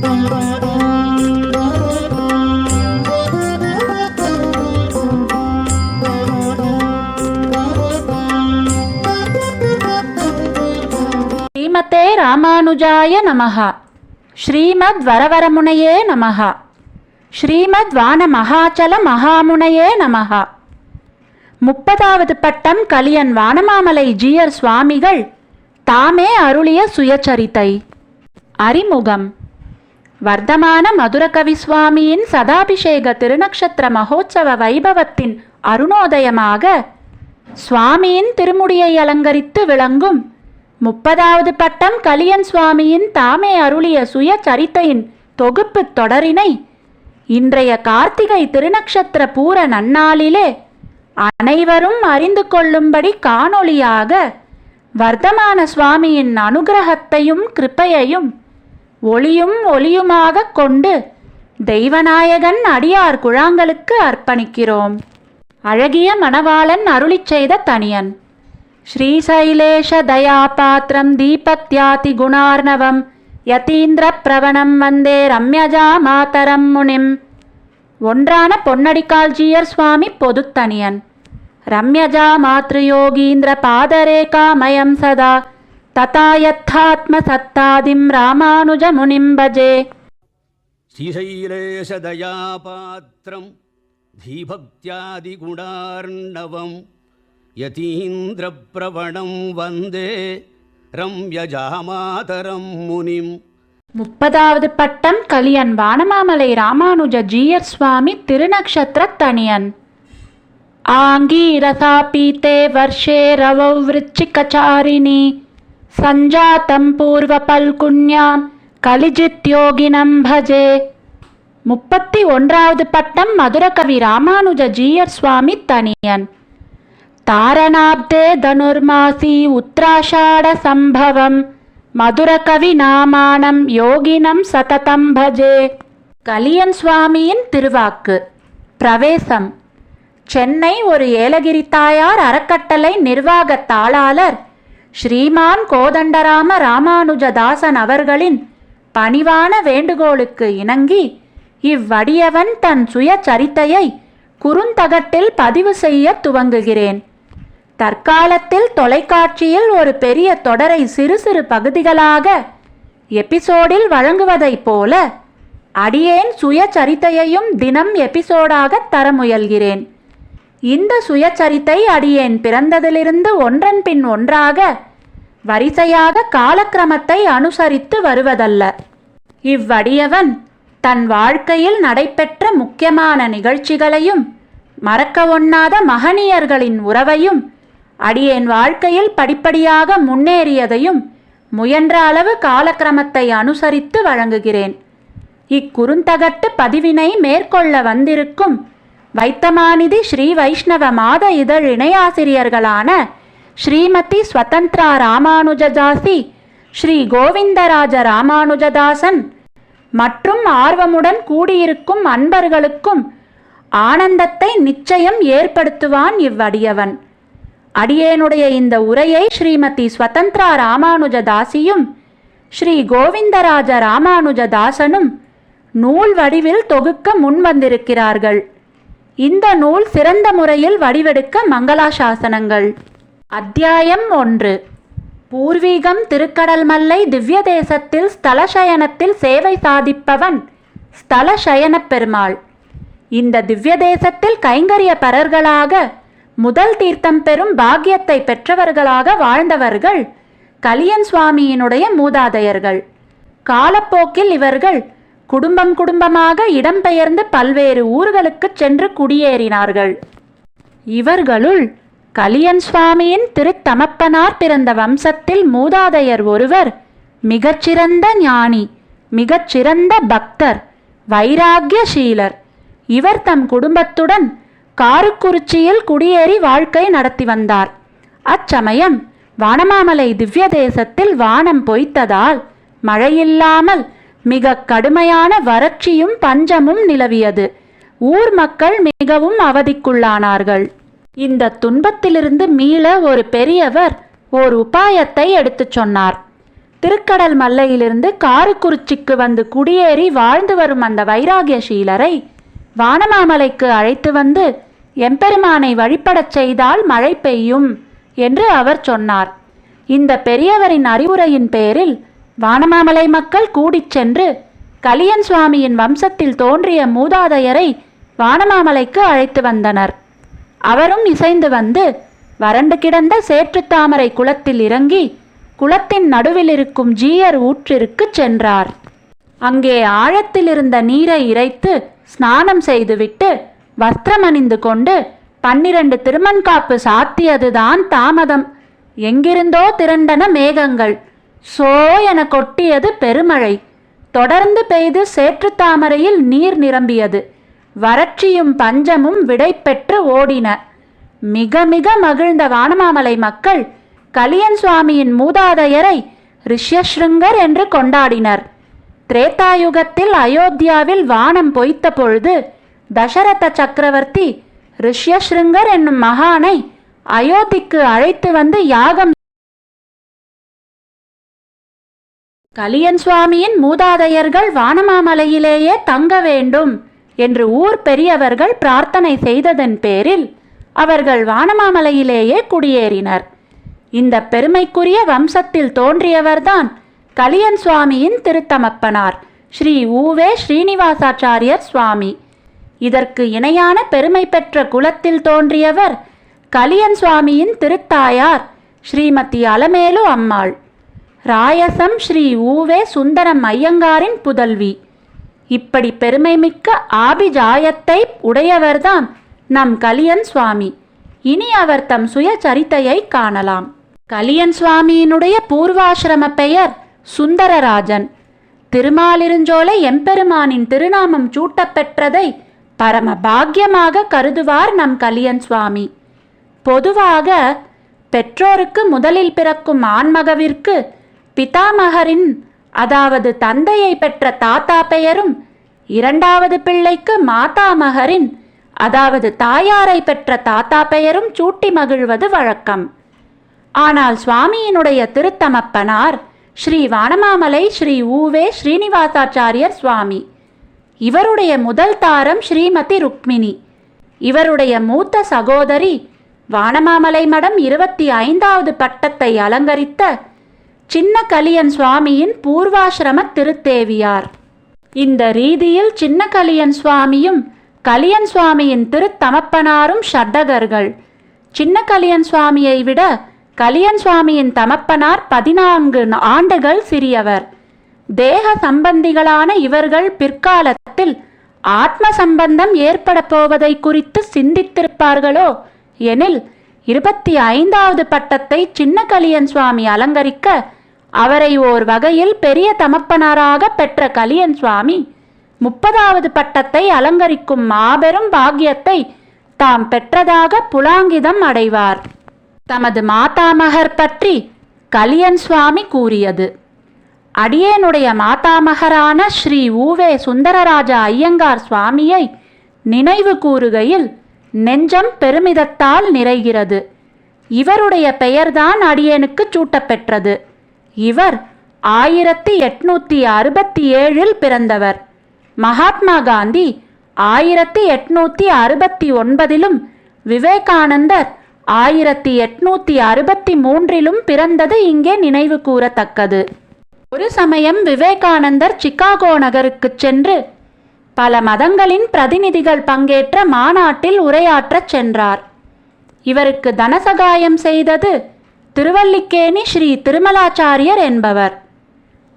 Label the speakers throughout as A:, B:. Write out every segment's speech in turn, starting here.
A: ஸ்ரீமதே ராமானுஜாய நமஹ. ஸ்ரீமத் வரவரமுனையே நமஹ. ஸ்ரீமத் வான மகாச்சல மகாமுனையே நமஹ. முப்பதாவது பட்டம் கலியன் வானமாமலை ஜீயர் சுவாமிகள் தாமே அருளிய சுயச்சரித்தை. அறிமுகம். வர்த்தமான மதுரகவி சுவாமியின் சதாபிஷேக திருநக்ஷத்திர மகோத்சவ வைபவத்தின் அருணோதயமாக சுவாமியின் திருமுடியை அலங்கரித்து விளங்கும் முப்பதாவது பட்டம் கலியன் சுவாமியின் தாமே அருளிய சுயசரித்தையின் தொகுப்புத் தொடரினை இன்றைய கார்த்திகை திருநக்ஷத்திர பூர நன்னாளிலே அனைவரும் அறிந்து கொள்ளும்படி காணொளியாக வர்த்தமான சுவாமியின் அனுகிரகத்தையும் கிருப்பையையும் ஒளியும் ஒளியுமாகக் கொண்டு தெய்வநாயகன் அடியார் குழாங்களுக்கு அர்ப்பணிக்கிறோம். அழகிய மணவாளன் அருளி செய்த தனியன். ஸ்ரீசைலேஷ தயாபாத்திரம் தீபத்யாதி குணார்ணவம். யதீந்திர பிரவணம் வந்தே ரம்யஜா மாதரம் முனிம். ஒன்றான பொன்னடிக்கால்ஜியர் சுவாமி பொதுத்தனியன் ரம்யஜா மாத்ருயோகீந்திர பாதரேகாமயம் சதா. ததா யத்தாத்ம சத்தாதிம் ராமானுஜ முனிம் பஜே
B: श्रीशैलेशदयापात्रं धीभक्त्यादिगुणार्णवं यतीन्द्रप्रवणं वन्दे रम्यजामातरं मुनिम्
A: முப்பதாவது பட்டம் கலியன் வானமாமலை ராமானுஜ ஜீயர் சுவாமி திருநக்ஷத்திர தனியன் ஆங்கீரசா பீத்தே வர்ஷே ரவௌ விருச்சிகச்சாரிணி சஞ்சாத்தம் பூர்வ பல்குண்யாம் கலிஜித்யோகினம் பஜே. முப்பத்தி ஒன்றாவது பட்டம் மதுரகவி ராமானுஜ ஜீயர் சுவாமி தனியன். தாரணாப்தே தனுர்மாசி உத்ராஷாட சம்பவம். மதுரகவி நாமானம் யோகினம் சததம் பஜே. கலியன் சுவாமியின் திருவாக்கு. பிரவேசம். சென்னை ஒரு ஏலகிரி தாயார் அறக்கட்டளை நிர்வாக தாளாளர் ஸ்ரீமான் கோதண்டராம ராமானுஜதாசன் அவர்களின் பணிவான வேண்டுகோளுக்கு இணங்கி இவ்வடியவன் தன் சுயச்சரித்தையை குறுந்தகட்டில் பதிவு செய்ய துவங்குகிறேன். தற்காலத்தில் தொலைக்காட்சியில் ஒரு பெரிய தொடரை சிறு சிறு பகுதிகளாக எபிசோடில் வழங்குவதைப் போல அடியேன் சுயச்சரித்தையையும் தினம் எபிசோடாக தர முயல்கிறேன். இந்த சுயச்சரித்தை அடியேன் பிறந்ததிலிருந்து ஒன்றன் பின் ஒன்றாக வரிசையாக காலக்கிரமத்தை அனுசரித்து வருவதல்ல. இவ்வடியவன் தன் வாழ்க்கையில் நடைபெற்ற முக்கியமான நிகழ்ச்சிகளையும் மறக்க ஒண்ணாத மகனியர்களின் உறவையும் அடியேன் வாழ்க்கையில் படிப்படியாக முன்னேறியதையும் முயன்ற அளவு காலக்கிரமத்தை அனுசரித்து வழங்குகிறேன். இக்குறுந்தகட்டு பதிவினை மேற்கொள்ள வந்திருக்கும் வைத்தமாநிதி ஸ்ரீ வைஷ்ணவ மாத இதழ் இணையாசிரியர்களான ஸ்ரீமதி ஸ்வதந்திரா ராமானுஜதாசி ஸ்ரீ கோவிந்தராஜ ராமானுஜதாசன் மற்றும் ஆர்வமுடன் கூடியிருக்கும் அன்பர்களுக்கும் ஆனந்தத்தை நிச்சயம் ஏற்படுத்துவான் இவ்வடியவன். அடியேனுடைய இந்த உரையை ஸ்ரீமதி ஸ்வதந்திரா ராமானுஜதாசியும் ஸ்ரீ கோவிந்தராஜ ராமானுஜதாசனும் நூல் வடிவில் தொகுக்க முன்வந்திருக்கிறார்கள். இந்த நூல் சிறந்த முறையில் வடிவெடுக்க மங்களாசாசனங்கள். அத்தியாயம் ஒன்று. பூர்வீகம் திருக்கடல்மல்லை திவ்ய தேசத்தில் ஸ்தலசயனத்தில் சேவை சாதிப்பவன் ஸ்தலசயனப் பெருமாள். இந்த திவ்ய தேசத்தில் கைங்கரிய பரர்களாக முதல் தீர்த்தம் பெறும் பாக்கியத்தை பெற்றவர்களாக வாழ்ந்தவர்கள் கலியன் சுவாமியினுடைய மூதாதையர்கள். காலப்போக்கில் இவர்கள் குடும்பம் குடும்பமாக இடம்பெயர்ந்து பல்வேறு ஊர்களுக்குச் சென்று குடியேறினார்கள். இவர்களுள் கலியன் சுவாமியின் திருத்தமப்பனார் பிறந்த வம்சத்தில் மூதாதையர் ஒருவர் மிகச்சிறந்த ஞானி மிகச்சிறந்த பக்தர் வைராக்கியசீலர். இவர் தம் குடும்பத்துடன் காருக்குறிச்சியில் குடியேறி வாழ்க்கை நடத்தி வந்தார். அச்சமயம் வானமாமலை திவ்ய தேசத்தில் வானம் பொய்த்ததால் மழையில்லாமல் மிக கடுமையான வறட்சியும் பஞ்சமும் நிலவியது. ஊர் மக்கள் மிகவும் அவதிக்குள்ளானார்கள். இந்த துன்பத்திலிருந்து மீள ஒரு பெரியவர் ஓர் உபாயத்தை எடுத்துச் சொன்னார். திருக்கடல் மல்லையிலிருந்து காரக்குறிச்சிக்கு வந்து குடியேறி வாழ்ந்து வரும் அந்த வைராகிய சீலரை வானமாமலைக்கு அழைத்து வந்து எம்பெருமானை வழிபடச் செய்தால் மழை பெய்யும் என்று அவர் சொன்னார். இந்த பெரியவரின் அறிவுரையின் பேரில் வானமாமலை மக்கள் கூடிச் சென்று கலியன் சுவாமியின் வம்சத்தில் தோன்றிய மூதாதையரை வானமாமலைக்கு அழைத்து வந்தனர். அவரும் இசைந்து வந்து வறண்டு கிடந்த சேற்றுத்தாமரை குளத்தில் இறங்கி குளத்தின் நடுவில் இருக்கும் ஜீயர் ஊற்றிற்குச் சென்றார். அங்கே ஆழத்தில் இருந்த நீரை இறைத்து ஸ்நானம் செய்துவிட்டு வஸ்திரம் அணிந்து கொண்டு பன்னிரண்டு திருமண்காப்பு சாத்தியதுதான் தாமதம். எங்கிருந்தோ திரண்டன மேகங்கள். சோ என கொட்டியது பெருமழை. தொடர்ந்து பெய்து சேற்றுத்தாமரையில் நீர் நிரம்பியது. வறட்சியும் பஞ்சமும் விடைபெற்று ஓடின. மிக மிக மகிழ்ந்த வானமாமலை மக்கள் கலியன் சுவாமியின் மூதாதையரை ரிஷ்யஸ்ருங்கர் என்று கொண்டாடினர். திரேதாயுகத்தில் அயோத்தியாவில் வானம் பொய்த்த பொழுது தசரத சக்கரவர்த்தி ரிஷ்யஸ்ருங்கர் என்னும் மகானை அயோத்திக்கு அழைத்து வந்து யாகம் கலியன் சுவாமியின் மூதாதையர்கள் வானமாமலையிலேயே தங்க வேண்டும். என்று ஊர் பெரியவர்கள் பிரார்த்தனை செய்ததன் பேரில் அவர்கள் வானமாமலையிலேயே குடியேறினர். இந்த பெருமைக்குரிய வம்சத்தில் தோன்றியவர்தான் கலியன் சுவாமியின் திருத்தமப்பனார் ஸ்ரீ ஊவே ஸ்ரீனிவாசாச்சாரியர் சுவாமி. இதற்கு இணையான பெருமை பெற்ற குலத்தில் தோன்றியவர் கலியன் சுவாமியின் திருத்தாயார் ஸ்ரீமதி அலமேலு அம்மாள். ராயசம் ஸ்ரீ ஊவே சுந்தரம் ஐயங்காரின் புதல்வி. இப்படி பெருமைமிக்க ஆபிஜாயத்தை உடையவர்தான் நம் கலியன் சுவாமி. இனி அவர் தம் சுயசரித்தையை காணலாம். கலியன் சுவாமியினுடைய பூர்வாசிரம பெயர் சுந்தரராஜன். திருமாலிருஞ்சோலை எம்பெருமானின் திருநாமம் சூட்டப்பெற்றதை பரம பாக்கியமாக கருதுவார் நம் கலியன் சுவாமி. பொதுவாக பெற்றோருக்கு முதலில் பிறக்கும் ஆண்மகவிற்கு பிதாமகரின் அதாவது தந்தையை பெற்ற தாத்தா பெயரும் இரண்டாவது பிள்ளைக்கு மாதாமகரின் அதாவது தாயாரை பெற்ற தாத்தா பெயரும் சூட்டி மகிழ்வது வழக்கம். ஆனால் சுவாமியினுடைய திருத்தமப்பனார் ஸ்ரீ வானமாமலை ஸ்ரீ ஊவே ஸ்ரீனிவாசாச்சாரியர் சுவாமி. இவருடைய முதல் தாரம் ஸ்ரீமதி ருக்மிணி. இவருடைய மூத்த சகோதரி வானமாமலை மடம் இருபத்தி ஐந்தாவது பட்டத்தை அலங்கரித்த சின்ன கலியன் சுவாமியின் பூர்வாசிரம திருத்தேவியார். இந்த ரீதியில் சின்ன கலியன் சுவாமியும் கலியன் சுவாமியின் திருத்தமப்பனாரும் ஷட்டகர்கள் சின்ன கலியன் சுவாமியை விட கலியன் சுவாமியின் தமப்பனார் பதினான்கு ஆண்டுகள் சிறியவர். தேக சம்பந்திகளான இவர்கள் பிற்காலத்தில் ஆத்ம சம்பந்தம் ஏற்பட போவதை குறித்து சிந்தித்திருப்பார்களோ எனில் இருபத்தி ஐந்தாவது பட்டத்தை சின்ன கலியன் சுவாமி அலங்கரிக்க அவரை ஓர் வகையில் பெரிய தமப்பனாராக பெற்ற கலியன் சுவாமி முப்பதாவது பட்டத்தை அலங்கரிக்கும் மாபெரும் பாக்கியத்தை தாம் பெற்றதாக புலாங்கிதம் அடைவார். தமது மாதாமகர் பற்றி கலியன் சுவாமி கூறியது. அடியேனுடைய மாதாமகரான ஸ்ரீ ஊவே சுந்தரராஜ ஐயங்கார் சுவாமியை நினைவு கூறுகையில் நெஞ்சம் பெருமிதத்தால் நிறைகிறது. இவருடைய பெயர்தான் அடியேனுக்கு சூட்டப்பெற்றது. இவர் ஆயிரத்தி எட்நூத்தி அறுபத்தி ஏழில் பிறந்தவர். மகாத்மா காந்தி ஆயிரத்தி எட்நூத்தி அறுபத்தி ஒன்பதிலும் விவேகானந்தர் ஆயிரத்தி எட்நூத்தி அறுபத்தி மூன்றிலும் பிறந்தது இங்கே நினைவு கூறத்தக்கது. ஒரு சமயம் விவேகானந்தர் சிக்காகோ நகருக்கு சென்று பல மதங்களின் பிரதிநிதிகள் பங்கேற்ற மாநாட்டில் உரையாற்றச் சென்றார். இவருக்கு தனசகாயம் செய்தது திருவல்லிக்கேணி ஸ்ரீ திருமலாச்சாரியர் என்பவர்.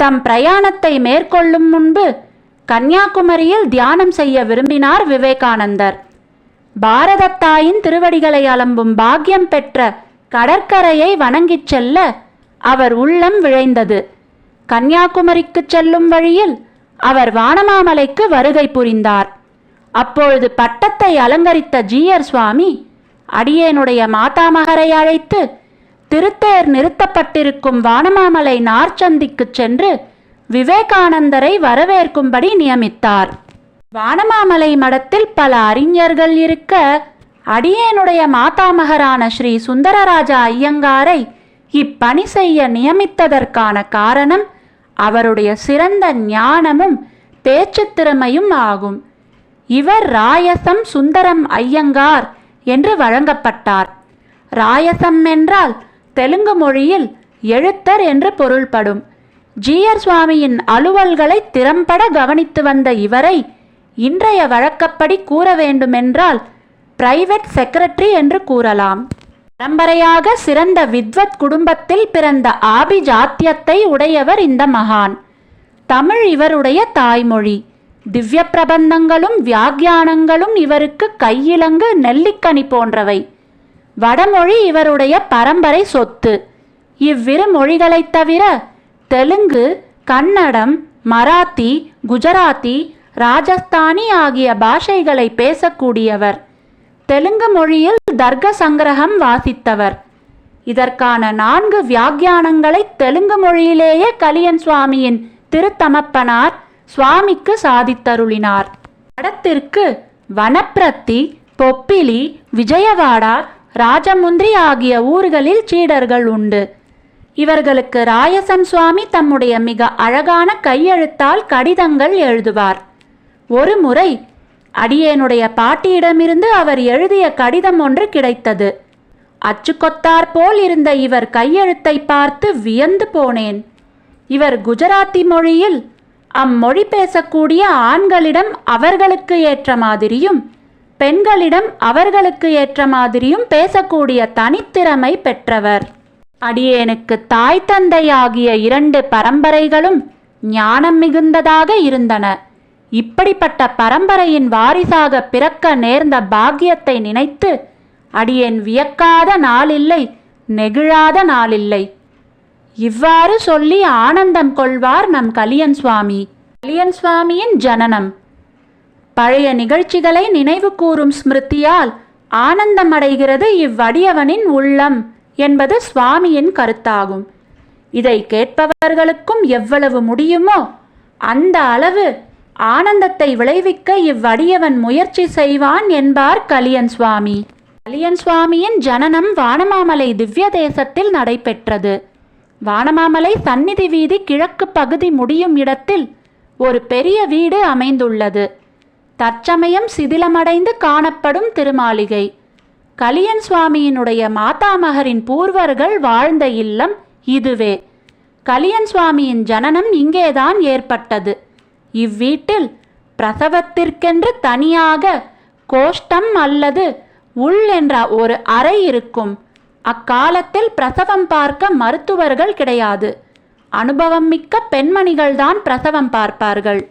A: தம் பிரயாணத்தை மேற்கொள்ளும் முன்பு கன்னியாகுமரியில் தியானம் செய்ய விரும்பினார் விவேகானந்தர். பாரதத்தாயின் திருவடிகளை அலம்பும் பாக்கியம் பெற்ற கடற்கரையை வணங்கிச் செல்ல அவர் உள்ளம் விழைந்தது. கன்னியாகுமரிக்கு செல்லும் வழியில் அவர் வானமாமலைக்கு வருகை புரிந்தார். அப்பொழுது பட்டத்தை அலங்கரித்த ஜீயர் சுவாமி அடியேனுடைய மாதாமகரை அழைத்து திருத்தேர் நிறுத்தப்பட்டிருக்கும் வானமாமலை நார்ச்சந்திக்குச் சென்று விவேகானந்தரை வரவேற்கும்படி நியமித்தார். வானமாமலை மடத்தில் பல அறிஞர்கள் இருக்க அடியேனுடைய மாதாமகரான ஸ்ரீ சுந்தரராஜா ஐயங்காரை இப்பணி செய்ய நியமித்ததற்கான காரணம் அவருடைய சிறந்த ஞானமும் பேச்சு திறமையும் ஆகும். இவர் ராயசம் சுந்தரம் ஐயங்கார் என்று வழங்கப்பட்டார். ராயசம் என்றால் தெலுங்கு மொழியில் எழுத்தர் என்று பொருள்படும். ஜீயர் சுவாமியின் அலுவல்களை திறம்பட கவனித்து வந்த இவரை இன்றைய வழக்கப்படி கூற வேண்டுமென்றால் பிரைவேட் செக்ரட்டரி என்று கூறலாம். பரம்பரையாக சிறந்த வித்வத் குடும்பத்தில் பிறந்த ஆபிஜாத்தியத்தை உடையவர் இந்த மகான். தமிழ் இவருடைய தாய்மொழி. திவ்ய பிரபந்தங்களும் வியாக்கியானங்களும் இவருக்கு கையிலங்கு நெல்லிக்கனி போன்றவை. வடமொழி இவருடைய பரம்பரை சொத்து. இவ்விரு மொழிகளைத் தவிர தெலுங்கு கன்னடம் மராத்தி குஜராத்தி ராஜஸ்தானி ஆகிய பாஷைகளை பேசக்கூடியவர். தெலுங்கு மொழியில் தர்க சங்கிரகம் வாசித்தவர். இதற்கான நான்கு வியாக்கியானங்களை தெலுங்கு மொழியிலேயே கலியன் சுவாமியின் திருத்தமப்பனார் சுவாமிக்கு சாதித்தருளினார். படத்திற்கு வனப்பிரத்தி பொப்பிலி விஜயவாடா ராஜமுந்திரி ஆகிய ஊர்களில் சீடர்கள் உண்டு. இவர்களுக்கு ராயசம் சுவாமி தம்முடைய மிக அழகான கையெழுத்தால் கடிதங்கள் எழுதுவார். ஒரு முறை அடியேனுடைய பாட்டியிடமிருந்து அவர் எழுதிய கடிதம் ஒன்று கிடைத்தது. அச்சுக்கொத்தார் போல் இருந்த இவர் கையெழுத்தை பார்த்து வியந்து போனேன். இவர் குஜராத்தி மொழியில் அம்மொழி பேசக்கூடிய ஆண்களிடம் அவர்களுக்கு ஏற்ற மாதிரியும் பெண்களிடம் அவர்களுக்கு ஏற்ற மாதிரியும் பேசக்கூடிய தனித்திறமை பெற்றவர். அடியேனுக்கு தாய் தந்தை ஆகிய இரண்டு பரம்பரைகளும் ஞானம் மிகுந்ததாக இருந்தன. இப்படிப்பட்ட பரம்பரையின் வாரிசாக பிறக்க நேர்ந்த பாக்கியத்தை நினைத்து அடியேன் வியக்காத நாளில்லை நெகிழாத நாளில்லை. இவ்வாறு சொல்லி ஆனந்தம் கொள்வார் நம் கலியன் சுவாமி. கலியன் சுவாமியின் ஜனனம். பழைய நிகழ்ச்சிகளை நினைவு கூறும் ஸ்மிருதியால் ஆனந்தமடைகிறது இவ்வடியவனின் உள்ளம் என்பது சுவாமியின் கருத்தாகும். இதை கேட்பவர்களுக்கும் எவ்வளவு முடியுமோ அந்த அளவு ஆனந்தத்தை விளைவிக்க இவ்வடியவன் முயற்சி செய்வான் என்பார் கலியன் சுவாமி. கலியன் சுவாமியின் ஜனனம் வானமாமலை திவ்ய தேசத்தில் நடைபெற்றது. வானமாமலை சந்நிதி வீதி கிழக்கு பகுதி முடியும் இடத்தில் ஒரு பெரிய வீடு அமைந்துள்ளது. தற்சமயம் சிதிலமடைந்து காணப்படும் திருமாளிகை. கலியன் சுவாமியினுடைய மாதாமகரின் பூர்வர்கள் வாழ்ந்த இல்லம் இதுவே. கலியன் சுவாமியின் ஜனனம் இங்கேதான் ஏற்பட்டது. இவ்வீட்டில் பிரசவத்திற்கென்று தனியாக கோஷ்டம் அல்லது உள் என்ற ஒரு அறை இருக்கும். அக்காலத்தில் பிரசவம் பார்க்க மருத்துவர்கள் கிடையாது. அனுபவம் மிக்க பெண்மணிகள்தான் பிரசவம் பார்ப்பார்கள்.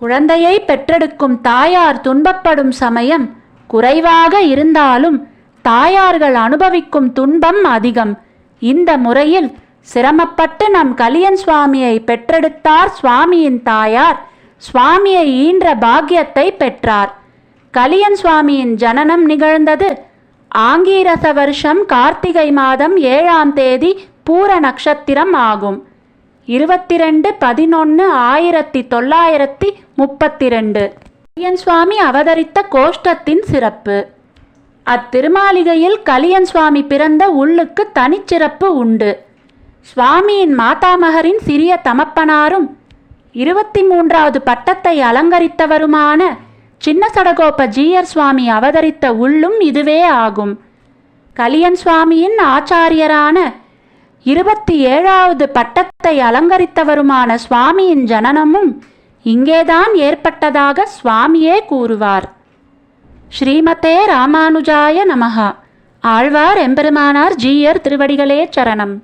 A: குழந்தையை பெற்றெடுக்கும் தாயார் துன்பப்படும் சமயம் குறைவாக இருந்தாலும் தாயார்கள் அனுபவிக்கும் துன்பம் அதிகம். இந்த முறையில் சிரமப்பட்டு நம் கலியன் சுவாமியை பெற்றெடுத்தார் சுவாமியின் தாயார். சுவாமியை ஈன்ற பாக்கியத்தை பெற்றார். கலியன் சுவாமியின் ஜனனம் நிகழ்ந்தது ஆங்கீரச வருஷம் கார்த்திகை மாதம் ஏழாம் தேதி பூர நட்சத்திரம் ஆகும். இருபத்தி ரெண்டு பதினொன்று ஆயிரத்தி தொள்ளாயிரத்தி முப்பத்தி ரெண்டு கலியன் சுவாமி அவதரித்த கோஷ்டத்தின் சிறப்பு. அத்திருமாளிகையில் கலியன் சுவாமி பிறந்த உள்ளுக்கு தனிச்சிறப்பு உண்டு. சுவாமியின் மாதாமகரின் சிறிய தமப்பனாரும் இருபத்தி மூன்றாவது பட்டத்தை அலங்கரித்தவருமான சின்ன சடகோப ஜீயர் சுவாமி அவதரித்த உள்ளும் இதுவே ஆகும். கலியன் சுவாமியின் ஆச்சாரியரான இருபத்தி ஏழாவது பட்டத்தை அலங்கரித்தவருமான சுவாமியின் ஜனனமும் இங்கேதான் ஏற்பட்டதாக சுவாமியே கூறுவார். ஸ்ரீமதே ராமானுஜாய நமஹா. ஆழ்வார் எம்பெருமானார் ஜீயர் திருவடிகளே சரணம்.